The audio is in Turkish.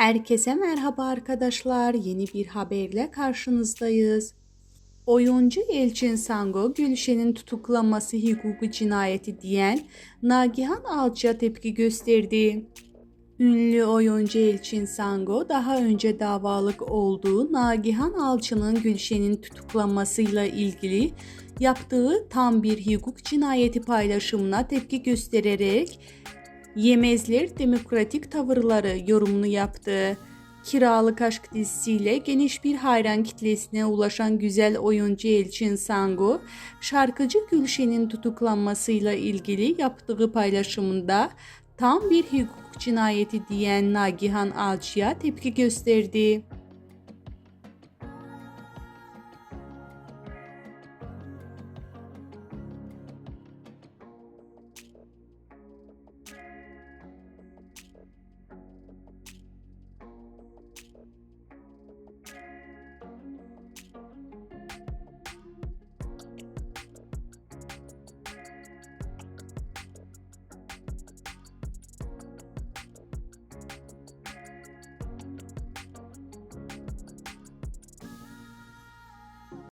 Herkese merhaba arkadaşlar. Yeni bir haberle karşınızdayız. Oyuncu Elçin Sango, Gülşen'in tutuklanması hukuku cinayeti diyen Nagihan Alçı'ya tepki gösterdi. Ünlü oyuncu Elçin Sango daha önce davalık olduğu Nagihan Alçı'nın Gülşen'in tutuklanmasıyla ilgili yaptığı tam bir hukuk cinayeti paylaşımına tepki göstererek Yemezler demokratik tavırları yorumunu yaptı. Kiralık Aşk dizisiyle geniş bir hayran kitlesine ulaşan güzel oyuncu Elçin Sango, şarkıcı Gülşen'in tutuklanmasıyla ilgili yaptığı paylaşımında tam bir hukuk cinayeti diyen Nagihan Alçı'ya tepki gösterdi.